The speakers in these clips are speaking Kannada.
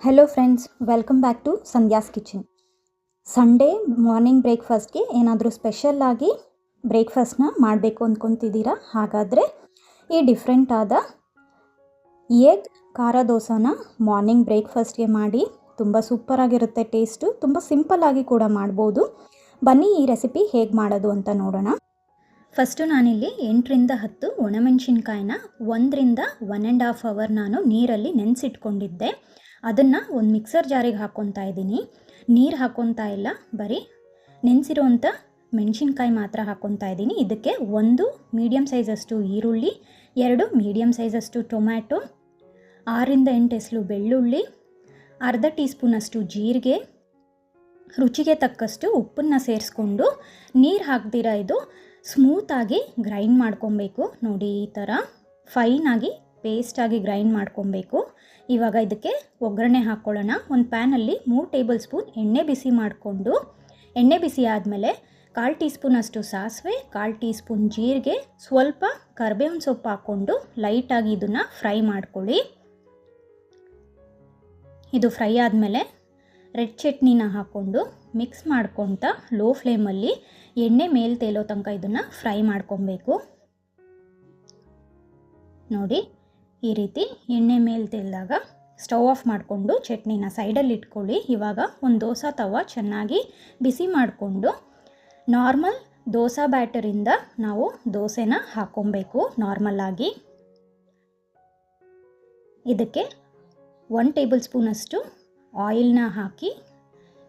Hello friends welcome back to Sandhya's kitchen Sunday morning ಬ್ರೇಕ್ಫಾಸ್ಟ್ಗೆ ಏನಾದರೂ ಸ್ಪೆಷಲ್ಲಾಗಿ ಬ್ರೇಕ್ಫಾಸ್ಟ್ನ ಮಾಡಬೇಕು ಅಂದ್ಕೊತಿದ್ದೀರಾ ಹಾಗಾದರೆ ಈ ಡಿಫ್ರೆಂಟ್ ಆದ ಎಗ್ ಖಾರ ದೋಸೆನ ಮಾರ್ನಿಂಗ್ ಬ್ರೇಕ್ಫಾಸ್ಟ್ಗೆ ಮಾಡಿ ತುಂಬ ಸೂಪರಾಗಿರುತ್ತೆ ಟೇಸ್ಟು ತುಂಬ ಸಿಂಪಲ್ಲಾಗಿ ಕೂಡ ಮಾಡ್ಬೋದು. ಬನ್ನಿ ಈ ರೆಸಿಪಿ ಹೇಗೆ ಮಾಡೋದು ಅಂತ ನೋಡೋಣ. ಫಸ್ಟು ನಾನಿಲ್ಲಿ ಎಂಟರಿಂದ ಹತ್ತು ಒಣಮೆಣಸಿನ್ಕಾಯಿನ ಒಂದರಿಂದ ಒನ್ ಆ್ಯಂಡ್ ಹಾಫ್ ಅವರ್ ನಾನು ನೀರಲ್ಲಿ ನೆನೆಸಿಟ್ಕೊಂಡಿದ್ದೆ. ಅದನ್ನು ಒಂದು ಮಿಕ್ಸರ್ ಜಾರಿಗೆ ಹಾಕ್ಕೊತಾ ಇದ್ದೀನಿ. ನೀರು ಹಾಕ್ಕೊತಾ ಇಲ್ಲ, ಬರೀ ನೆನೆಸಿರೋವಂಥ ಮೆಣಸಿನ್ಕಾಯಿ ಮಾತ್ರ ಹಾಕ್ಕೊತಾ ಇದ್ದೀನಿ. ಇದಕ್ಕೆ ಒಂದು ಮೀಡಿಯಮ್ ಸೈಜಷ್ಟು ಈರುಳ್ಳಿ, ಎರಡು ಮೀಡಿಯಮ್ ಸೈಜಷ್ಟು ಟೊಮ್ಯಾಟೊ ಆರರಿಂದ ಎಂಟು ಎಸಲು ಬೆಳ್ಳುಳ್ಳಿ, ಅರ್ಧ ಟೀ ಸ್ಪೂನಷ್ಟು ಜೀರಿಗೆ, ರುಚಿಗೆ ತಕ್ಕಷ್ಟು ಉಪ್ಪನ್ನು ಸೇರಿಸ್ಕೊಂಡು ನೀರು ಹಾಕ್ದಿರ ಇದು ಸ್ಮೂತಾಗಿ ಗ್ರೈಂಡ್ ಮಾಡ್ಕೊಬೇಕು. ನೋಡಿ ಈ ಥರ ಫೈನಾಗಿ ಪೇಸ್ಟಾಗಿ ಗ್ರೈಂಡ್ ಮಾಡ್ಕೊಬೇಕು. ಇವಾಗ ಇದಕ್ಕೆ ಒಗ್ಗರಣೆ ಹಾಕ್ಕೊಳ್ಳೋಣ ಒಂದು ಪ್ಯಾನಲ್ಲಿ ಮೂರು ಟೇಬಲ್ ಸ್ಪೂನ್ ಎಣ್ಣೆ ಬಿಸಿ ಮಾಡಿಕೊಂಡು, ಎಣ್ಣೆ ಬಿಸಿ ಆದಮೇಲೆ ಕಾಲು ಟೀ ಸ್ಪೂನಷ್ಟು ಸಾಸಿವೆ, ಕಾಲು ಟೀ ಸ್ಪೂನ್ ಜೀರಿಗೆ, ಸ್ವಲ್ಪ ಕರ್ಬೇವಿನ ಸೊಪ್ಪು ಹಾಕ್ಕೊಂಡು ಲೈಟಾಗಿ ಇದನ್ನು ಫ್ರೈ ಮಾಡ್ಕೊಳ್ಳಿ. ಇದು ಫ್ರೈ ಆದಮೇಲೆ ರೆಡ್ ಚಟ್ನಿನ ಹಾಕ್ಕೊಂಡು ಮಿಕ್ಸ್ ಮಾಡ್ಕೊತ ಲೋ ಫ್ಲೇಮಲ್ಲಿ ಎಣ್ಣೆ ಮೇಲೆ ತೇಲೋ ತನಕ ಇದನ್ನು ಫ್ರೈ ಮಾಡ್ಕೊಬೇಕು. ನೋಡಿ ಈ ರೀತಿ ಎಣ್ಣೆ ಮೇಲೆ ತೆಲ್ದಾಗ ಸ್ಟವ್ ಆಫ್ ಮಾಡಿಕೊಂಡು ಚಟ್ನಿನ ಸೈಡಲ್ಲಿ ಇಟ್ಕೊಳ್ಳಿ. ಇವಾಗ ಒಂದು ದೋಸೆ ತವ ಚೆನ್ನಾಗಿ ಬಿಸಿ ಮಾಡಿಕೊಂಡು ನಾರ್ಮಲ್ ದೋಸೆ ಬ್ಯಾಟರಿಂದ ನಾವು ದೋಸೆನ ಹಾಕ್ಕೊಬೇಕು ನಾರ್ಮಲ್ಲಾಗಿ ಇದಕ್ಕೆ ಒನ್ ಟೇಬಲ್ ಸ್ಪೂನಷ್ಟು ಆಯಿಲ್ನ ಹಾಕಿ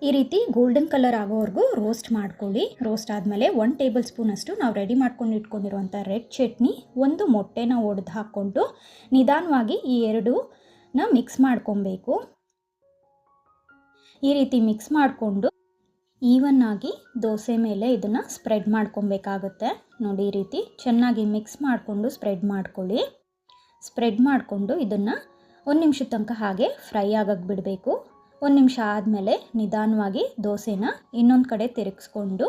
ಈ ರೀತಿ ಗೋಲ್ಡನ್ ಕಲರ್ ಆಗೋವರೆಗೂ ರೋಸ್ಟ್ ಮಾಡ್ಕೊಳ್ಳಿ. ರೋಸ್ಟ್ ಆದಮೇಲೆ ಒನ್ ಟೇಬಲ್ ಸ್ಪೂನಷ್ಟು ನಾವು ರೆಡಿ ಮಾಡ್ಕೊಂಡು ಇಟ್ಕೊಂಡಿರುವಂಥ ರೆಡ್ ಚಟ್ನಿ ಒಂದು ಮೊಟ್ಟೆನ ಒಡೆದು ಹಾಕ್ಕೊಂಡು ನಿಧಾನವಾಗಿ ಈ ಎರಡೂನ ಮಿಕ್ಸ್ ಮಾಡ್ಕೊಬೇಕು. ಈ ರೀತಿ ಮಿಕ್ಸ್ ಮಾಡಿಕೊಂಡು ಈವನ್ ಆಗಿ ದೋಸೆ ಮೇಲೆ ಇದನ್ನು ಸ್ಪ್ರೆಡ್ ಮಾಡ್ಕೊಬೇಕಾಗುತ್ತೆ. ನೋಡಿ ಈ ರೀತಿ ಚೆನ್ನಾಗಿ ಮಿಕ್ಸ್ ಮಾಡಿಕೊಂಡು ಸ್ಪ್ರೆಡ್ ಮಾಡ್ಕೊಳ್ಳಿ. ಸ್ಪ್ರೆಡ್ ಮಾಡಿಕೊಂಡು ಇದನ್ನು ಒಂದು ನಿಮಿಷದ ತನಕ ಹಾಗೆ ಫ್ರೈ ಆಗಕ್ಕೆ ಬಿಡಬೇಕು. ಒಂದು ನಿಮಿಷ ಆದಮೇಲೆ ನಿಧಾನವಾಗಿ ದೋಸೆನ ಇನ್ನೊಂದು ಕಡೆ ತಿರುಗಿಸ್ಕೊಂಡು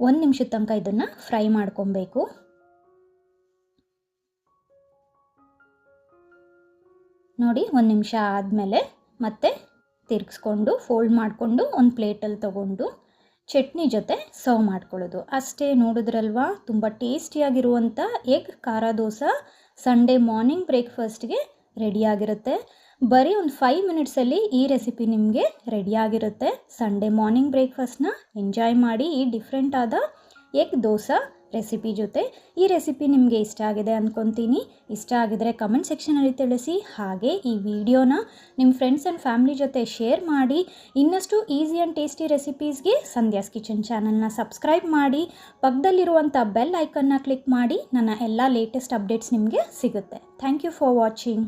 ಒಂದು ನಿಮಿಷದ ತನಕ ಇದನ್ನು ಫ್ರೈ ಮಾಡ್ಕೊಬೇಕು. ನೋಡಿ, ಒಂದು ನಿಮಿಷ ಆದಮೇಲೆ ಮತ್ತೆ ತಿರುಗಿಸ್ಕೊಂಡು ಫೋಲ್ಡ್ ಮಾಡಿಕೊಂಡು, ಒಂದು ಪ್ಲೇಟಲ್ಲಿ ತೊಗೊಂಡು ಚಟ್ನಿ ಜೊತೆ ಸರ್ವ್ ಮಾಡ್ಕೊಳ್ಳೋದು. ಅಷ್ಟೇ ನೋಡಿದ್ರಲ್ವಾ? ತುಂಬ ಟೇಸ್ಟಿಯಾಗಿರುವಂಥ ಎಗ್ ಖಾರ ದೋಸೆ ಸಂಡೇ ಮಾರ್ನಿಂಗ್ ಬ್ರೇಕ್ಫಾಸ್ಟ್ಗೆ ರೆಡಿಯಾಗಿರುತ್ತೆ ಬರೀ ಒಂದು ಫೈವ್ ಮಿನಿಟ್ಸಲ್ಲಿ ಈ ರೆಸಿಪಿ ನಿಮಗೆ ರೆಡಿಯಾಗಿರುತ್ತೆ ಸಂಡೇ ಮಾರ್ನಿಂಗ್ ಬ್ರೇಕ್ಫಾಸ್ಟ್ನ ಎಂಜಾಯ್ ಮಾಡಿ ಈ ಡಿಫ್ರೆಂಟ್ ಆದ ಎಗ್ ದೋಸೆ ರೆಸಿಪಿ ಜೊತೆ. ಈ ರೆಸಿಪಿ ನಿಮಗೆ ಇಷ್ಟ ಆಗಿದೆ ಅಂದ್ಕೊತೀನಿ ಇಷ್ಟ ಆಗಿದರೆ ಕಮೆಂಟ್ ಸೆಕ್ಷನಲ್ಲಿ ತಿಳಿಸಿ. ಹಾಗೆ ಈ ವಿಡಿಯೋನ ನಿಮ್ಮ ಫ್ರೆಂಡ್ಸ್ ಆ್ಯಂಡ್ ಫ್ಯಾಮಿಲಿ ಜೊತೆ ಶೇರ್ ಮಾಡಿ. ಇನ್ನಷ್ಟು ಈಸಿ ಆ್ಯಂಡ್ ಟೇಸ್ಟಿ ರೆಸಿಪೀಸ್ಗೆ ಸಂಧ್ಯಾಸ್ ಕಿಚನ್ ಚಾನಲ್ನ ಸಬ್ಸ್ಕ್ರೈಬ್ ಮಾಡಿ. ಪಕ್ಕದಲ್ಲಿರುವಂಥ ಬೆಲ್ ಐಕನ್ನ ಕ್ಲಿಕ್ ಮಾಡಿ. ನನ್ನ ಎಲ್ಲ ಲೇಟೆಸ್ಟ್ ಅಪ್ಡೇಟ್ಸ್ ನಿಮಗೆ ಸಿಗುತ್ತೆ. Thank you for watching